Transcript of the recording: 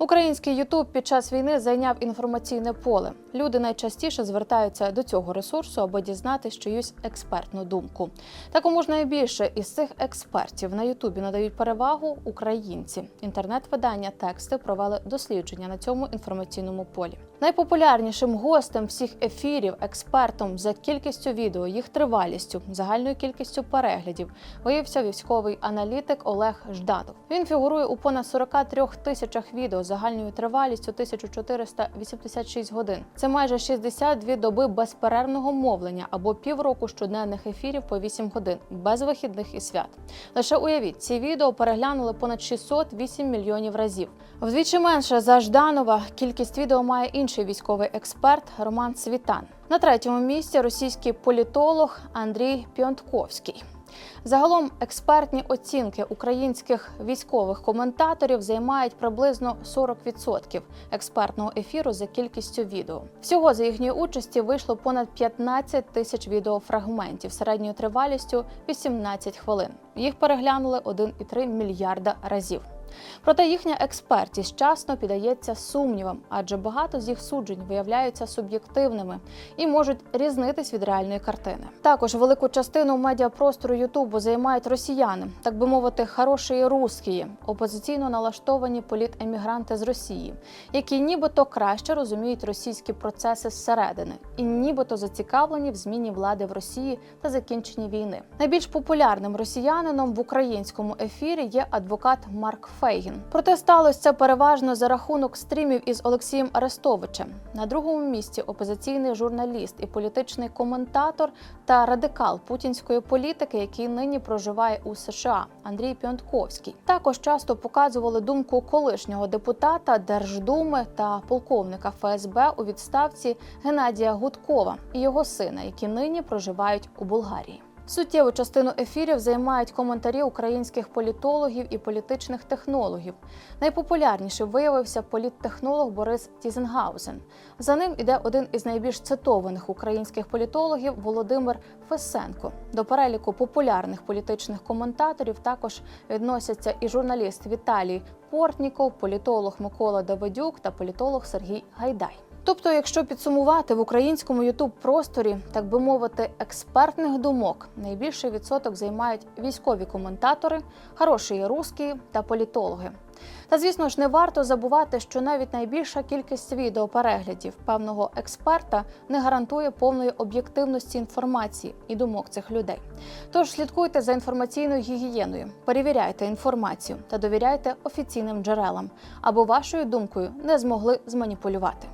Український Ютуб під час війни зайняв інформаційне поле. Люди найчастіше звертаються до цього ресурсу, аби дізнатися чиюсь експертну думку. Та кому ж найбільше із цих експертів на Ютубі надають перевагу українці. Інтернет-видання тексти провели дослідження на цьому інформаційному полі. Найпопулярнішим гостем всіх ефірів, експертом за кількістю відео, їх тривалістю, загальною кількістю переглядів виявився військовий аналітик Олег Жданов. Він фігурує у понад 43 тисячах відео загальною тривалістю 1486 годин. Це майже 62 доби безперервного мовлення або півроку щоденних ефірів по 8 годин без вихідних і свят. Лише уявіть, ці відео переглянули понад 608 мільйонів разів. Вдвічі менше за Жданова кількість відео має інший військовий експерт Роман Світан. На третьому місці російський політолог Андрій Піонтковський. Загалом експертні оцінки українських військових коментаторів займають приблизно 40% експертного ефіру за кількістю відео. Всього за їхньої участі вийшло понад 15 тисяч відеофрагментів середньою тривалістю 18 хвилин. Їх переглянули 1,3 мільярда разів. Проте їхня експертність часто піддається сумнівам, адже багато з їх суджень виявляються суб'єктивними і можуть різнитись від реальної картини. Також велику частину медіапростору Ютубу займають росіяни, так би мовити, хороші русські, опозиційно налаштовані політемігранти з Росії, які нібито краще розуміють російські процеси зсередини і нібито зацікавлені в зміні влади в Росії та закінченні війни. Найбільш популярним росіянином в українському ефірі є адвокат Марк Фейгін. Проте сталося це переважно за рахунок стрімів із Олексієм Арестовичем. На другому місці опозиційний журналіст і політичний коментатор та радикал путінської політики, який нині проживає у США, Андрій Піонтковський. Також часто показували думку колишнього депутата Держдуми та полковника ФСБ у відставці Геннадія Гудкова і його сина, які нині проживають у Болгарії. Суттєву частину ефірів займають коментарі українських політологів і політичних технологів. Найпопулярнішим виявився політтехнолог Борис Тізенгаузен. За ним іде один із найбільш цитованих українських політологів Володимир Фесенко. До переліку популярних політичних коментаторів також відносяться і журналіст Віталій Портніков, політолог Микола Давидюк та політолог Сергій Гайдай. Тобто, якщо підсумувати в українському ютуб просторі, так би мовити, експертних думок, найбільший відсоток займають військові коментатори, хороші русські та політологи. Та звісно ж не варто забувати, що навіть найбільша кількість відеопереглядів певного експерта не гарантує повної об'єктивності інформації і думок цих людей. Тож слідкуйте за інформаційною гігієною, перевіряйте інформацію та довіряйте офіційним джерелам, аби вашою думкою не змогли зманіпулювати.